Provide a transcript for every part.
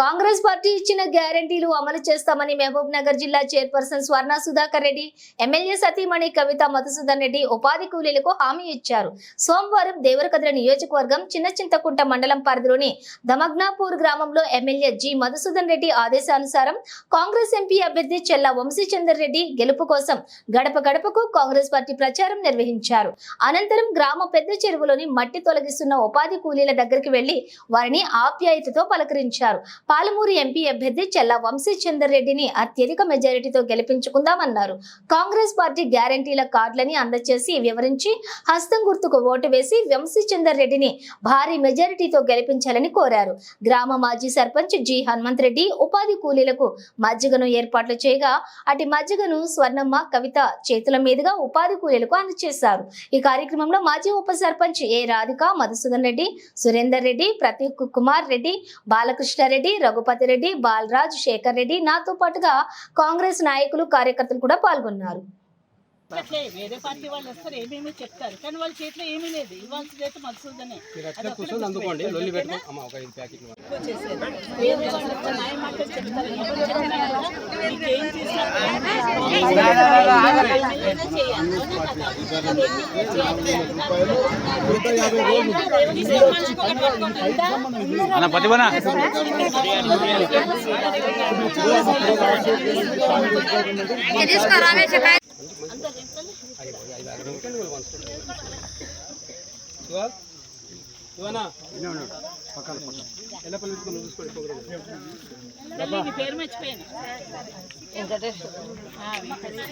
Congress party ఇచ్చిన గ్యారంటీలు అమలు చేస్తామని మహబూబ్ నగర్ జిల్లా చైర్పర్సన్ స్వర్ణ సుధాకర్ రెడ్డి ఎమ్మెల్యే సతీమణి కవిత మధుసూదన్ రెడ్డి ఉపాధి కూలీలకు హామీ ఇచ్చారు. సోమవారం దేవరకద్ర నియోజకవర్గం చిన్న చింతకుంట మండలం పరిధిలోని దమగ్నాపూర్ గ్రామంలో ఎమ్మెల్యే జి మధుసూదన్ రెడ్డి ఆదేశానుసారం కాంగ్రెస్ ఎంపీ అభ్యర్థి చెల్ల వంశీచందర్ రెడ్డి గెలుపు కోసం గడప గడపకు కాంగ్రెస్ పార్టీ ప్రచారం నిర్వహించారు. అనంతరం గ్రామ పెద్ద చెరువులోని మట్టి తొలగిస్తున్న ఉపాధి కూలీల దగ్గరికి వెళ్ళి వారిని ఆప్యాయతతో పలకరించారు. పాలమూరు ఎంపీ అభ్యర్థి చెల్ల వంశీచందర్ రెడ్డిని అత్యధిక మెజారిటీతో గెలిపించుకుందామన్నారు. కాంగ్రెస్ పార్టీ గ్యారంటీల కార్డులని అందజేసి వివరించి హస్తం గుర్తుకు ఓటు వేసి వంశీచందర్ రెడ్డిని భారీ మెజారిటీతో గెలిపించాలని కోరారు. గ్రామ మాజీ సర్పంచ్ జి హనుమంత్ రెడ్డి ఉపాధి కూలీలకు మజ్జిగను ఏర్పాట్లు చేయగా అటు మజ్జిగను స్వర్ణమ్మ కవిత చేతుల మీదుగా ఉపాధి కూలీలకు అందజేశారు ఈ కార్యక్రమంలో మాజీ ఉప సర్పంచ్ ఏ రాధిక మధుసూదన్ రెడ్డి సురేందర్ రెడ్డి ప్రతీక్ కుమార్ రెడ్డి బాలకృష్ణ రఘుపతి రెడ్డి బాలరాజ్ శేఖర్ రెడ్డి నాతో పాటుగా కాంగ్రెస్ నాయకులు కార్యకర్తలు కూడా పాల్గొన్నారు. అట్లే వేరే పార్టీ వాళ్ళు వస్తారు ఏమేమి చెప్తారు. కానీ వాళ్ళ చేతిలో ఏమీ లేదు. ఇవ్వాల్సింది అయితే మధుసూదనే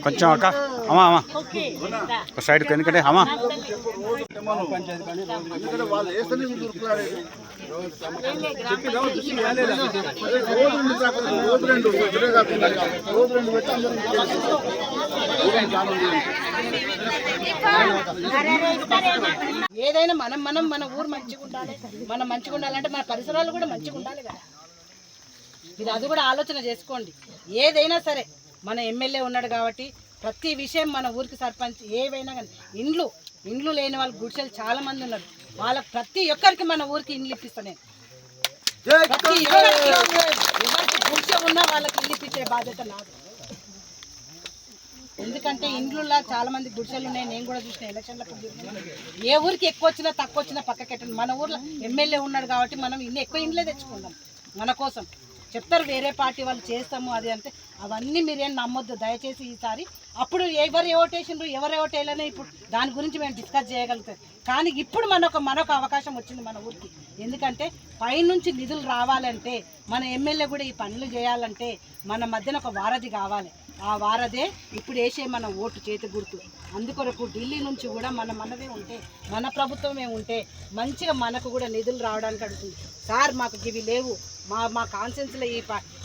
కొంచెం అక్క. అమ్మా అమ్మా. ఒక సైడ్ ఎందుకంటే అమ్మా. పంచాయతీ కానీ రోజు ఏదైనా మనం మనం మన ఊరు మంచిగా ఉండాలి మనం మంచిగా ఉండాలంటే మన పరిసరాలు కూడా మంచిగా ఉండాలి కదా. మీరు అది కూడా ఆలోచన చేసుకోండి. ఏదైనా సరే మన ఎమ్మెల్యే ఉన్నాడు కాబట్టి ప్రతి విషయం మన ఊరికి సర్పంచ్ ఏవైనా కానీ ఇండ్లు ఇండ్లు లేని వాళ్ళు గుడిసెలు చాలా మంది ఉన్నారు. వాళ్ళ ప్రతి ఒక్కరికి మన ఊరికి ఇండ్లు ఇప్పిస్తాను నేను. ప్రతి ఎవరికి గుడిసె ఉన్నా వాళ్ళకి ఇల్లు ఇప్పించే బాధ్యత నాది. ఎందుకంటే ఇండ్లలో చాలా మంది గుడిసెలు ఉన్నాయి. నేను కూడా చూసిన ఎలక్షన్లకు ఏ ఊరికి ఎక్కువ వచ్చినా తక్కువ వచ్చినా పక్కకెట్టండి మన ఊర్లో ఎమ్మెల్యే ఉన్నాడు కాబట్టి మనం ఇన్ని ఎక్కువ ఇండ్లే తెచ్చుకుందాం మన కోసం. చెప్తారు వేరే పార్టీ వాళ్ళు చేస్తాము అది అంటే అవన్నీ మీరేం నమ్మొద్దు. దయచేసి ఈసారి అప్పుడు ఎవరు ఓటేసిండ్రు ఎవరు ఓటేయాలని ఇప్పుడు దాని గురించి మేము డిస్కస్ చేయగలుగుతాం. కానీ ఇప్పుడు మనకు మనకు అవకాశం వచ్చింది మన ఊరికి. ఎందుకంటే పైనుంచి నిధులు రావాలంటే మన ఎమ్మెల్యే కూడా ఈ పనులు చేయాలంటే మన మధ్యన ఒక వారధి కావాలి. ఆ వారదే ఇప్పుడు వేసే మన ఓటు చేతి గుర్తు. అందుకొరకు ఢిల్లీ నుంచి కూడా మన మనదే ఉంటే మన ప్రభుత్వమే ఉంటే మంచిగా మనకు కూడా నిధులు రావడానికి అడుగుతుంది. సార్ మాకు ఇవి లేవు. మా మా కాన్సెన్స్లో ఈ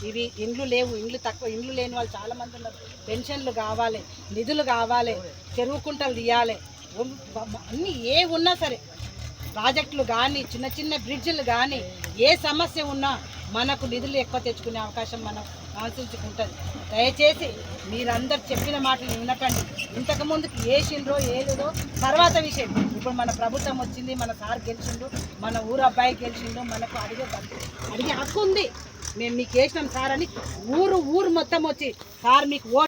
ఇవి ఇండ్లు లేవు. ఇండ్లు తక్కువ ఇండ్లు లేని వాళ్ళు చాలామంది ఉన్నారు. పెన్షన్లు కావాలి నిధులు కావాలి చెరువు కుంటలు తీయాలి. అన్ని అన్నీ ఏ ఉన్నా సరే ప్రాజెక్టులు కానీ చిన్న చిన్న బ్రిడ్జ్లు కానీ ఏ సమస్య ఉన్నా మనకు నిధులు ఎక్కువ తెచ్చుకునే అవకాశం మనం ఆశించుకుంటుంది. దయచేసి మీరందరు చెప్పిన మాటలు వినకండి. ఇంతకు ముందుకు వేసిండ్రో ఏదో తర్వాత విషయం. ఇప్పుడు మన ప్రభుత్వం వచ్చింది మన సార్ గెలిచిండు మన ఊరు అబ్బాయి గెలిచిండు మనకు అడిగే అడిగే హక్కు ఉంది. మేము మీకు వేసినాం సార్ అని ఊరు ఊరు మొత్తం వచ్చి సార్ మీకు ఓ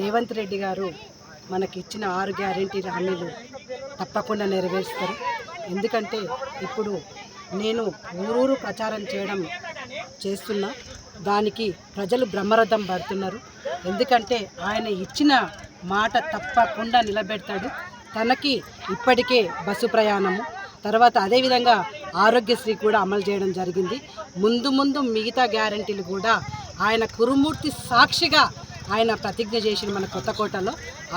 రేవంత్ రెడ్డి గారు మనకి ఇచ్చిన ఆరు గ్యారెంటీ హామీలు తప్పకుండా నెరవేరుస్తారు. ఎందుకంటే ఇప్పుడు నేను ఊరూరు ప్రచారం చేయడం చేస్తున్నా. దానికి ప్రజలు బ్రహ్మరథం పడుతున్నారు. ఎందుకంటే ఆయన ఇచ్చిన మాట తప్పకుండా నిలబెడతాడు. తనకి ఇప్పటికే బస్సు ప్రయాణము. తర్వాత అదేవిధంగా ఆరోగ్యశ్రీ కూడా అమలు చేయడం జరిగింది. ముందు ముందు మిగతా గ్యారంటీలు కూడా ఆయన కురుమూర్తి సాక్షిగా ఆయన ప్రతిజ్ఞ చేసిన మన కొత్తకోటలో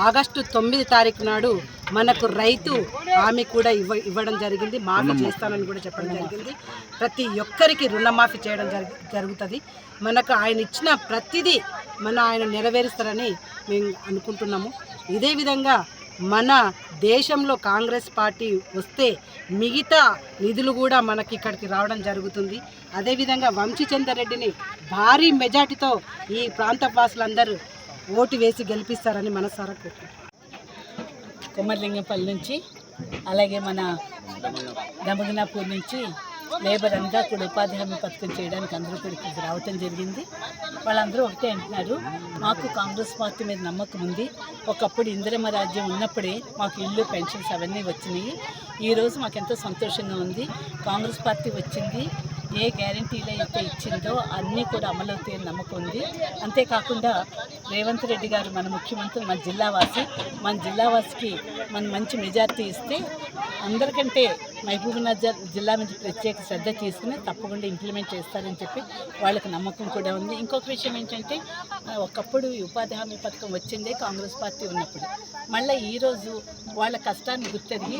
ఆగస్టు తొమ్మిది తారీఖు నాడు మనకు రైతు హామీ కూడా ఇవ్వ ఇవ్వడం జరిగింది. మాఫీ చేస్తానని కూడా చెప్పడం జరిగింది. ప్రతి ఒక్కరికి రుణమాఫీ చేయడం జరుగు జరుగుతుంది. మనకు ఆయన ఇచ్చిన ప్రతిదీ మన ఆయన నెరవేరుస్తారని మేము అనుకుంటున్నాము. ఇదే విధంగా మన దేశంలో కాంగ్రెస్ పార్టీ వస్తే మిగతా నిధులు కూడా మనకి ఇక్కడికి రావడం జరుగుతుంది. అదేవిధంగా వంశీచందర్ రెడ్డిని భారీ మెజార్టీతో ఈ ప్రాంత వాసులందరూ ఓటు వేసి గెలిపిస్తారని మనసారా కోరుకుంటున్నాను కొమ్మర్లింగంపల్లి నుంచి అలాగే మన దమగినాపూర్ నుంచి లేబర్ అంతా కూడా ఉపాధి హామీ పథకం చేయడానికి అందరూ కూడా ఇక్కడికి రావటం జరిగింది. వాళ్ళందరూ ఒకటే అంటున్నారు మాకు కాంగ్రెస్ పార్టీ మీద నమ్మకం ఉంది. ఒకప్పుడు ఇందిరమ్మ రాజ్యం ఉన్నప్పుడే మాకు ఇల్లు పెన్షన్స్ అవన్నీ వచ్చినాయి. ఈరోజు మాకు ఎంతో సంతోషంగా ఉంది. కాంగ్రెస్ పార్టీ వచ్చింది. ఏ గ్యారంటీలు అయితే ఇచ్చిందో అన్నీ కూడా అమలవుతాయని నమ్మకం ఉంది. అంతేకాకుండా రేవంత్ రెడ్డి గారు మన ముఖ్యమంత్రి మన జిల్లావాసి మన జిల్లావాసికి మన మంచి మెజార్టీ ఇస్తే అందరికంటే మహబూబ్నగర్ జిల్లా నుంచి ప్రత్యేక శ్రద్ధ తీసుకుని తప్పకుండా ఇంప్లిమెంట్ చేస్తారని చెప్పి వాళ్ళకి నమ్మకం కూడా ఉంది. ఇంకొక విషయం ఏంటంటే ఒకప్పుడు ఉపాధి హామీ పథకం వచ్చిందే కాంగ్రెస్ పార్టీ ఉన్నప్పుడు. మళ్ళీ ఈరోజు వాళ్ళ కష్టాన్ని గుర్తెరిగి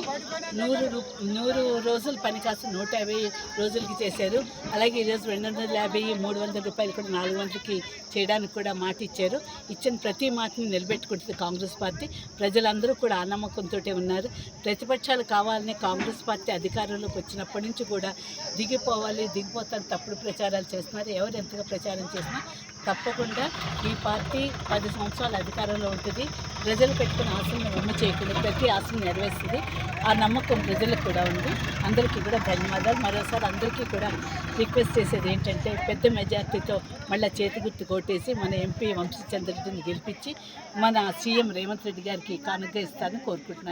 నూరు రూ నూరు రోజులు పని కాస్త నూట యాభై రోజులకి చేశారు. అలాగే ఈరోజు రెండు వందల యాభై మూడు వందల రూపాయలు కూడా నాలుగు వందలకి చేయడానికి కూడా మాట ఇచ్చారు. ఇచ్చిన ప్రతి మాటని నిలబెట్టుకుంటుంది కాంగ్రెస్ పార్టీ. ప్రజలందరూ కూడా ఆ నమ్మకంతో ఉన్నారు. ప్రతిపక్షాలు కావాలని కాంగ్రెస్ పార్టీ అధికారంలోకి వచ్చినప్పటి నుంచి కూడా దిగిపోవాలి దిగిపోతాను తప్పుడు ప్రచారాలు చేస్తున్నారు ఎవరు ఎంతగా ప్రచారం చేసినా తప్పకుండా ఈ పార్టీ పది సంవత్సరాల అధికారంలో ఉంటుంది. ప్రజలు పెట్టుకున్న ఆశలను వమ్ము చేయకుండా ప్రతి ఆశను నెరవేరుస్తుంది ఆ నమ్మకం ప్రజలకు కూడా ఉంది. అందరికీ కూడా ధన్యవాదాలు. మరోసారి అందరికీ కూడా రిక్వెస్ట్ చేసేది ఏంటంటే పెద్ద మెజార్టీతో మళ్ళీ చేతి గుర్తు కొట్టేసి మన ఎంపీ వంశీచంద్ర రెడ్డిని గెలిపించి మన సీఎం రేవంత్ రెడ్డి గారికి కానుక ఇస్తారని కోరుకుంటున్నాను.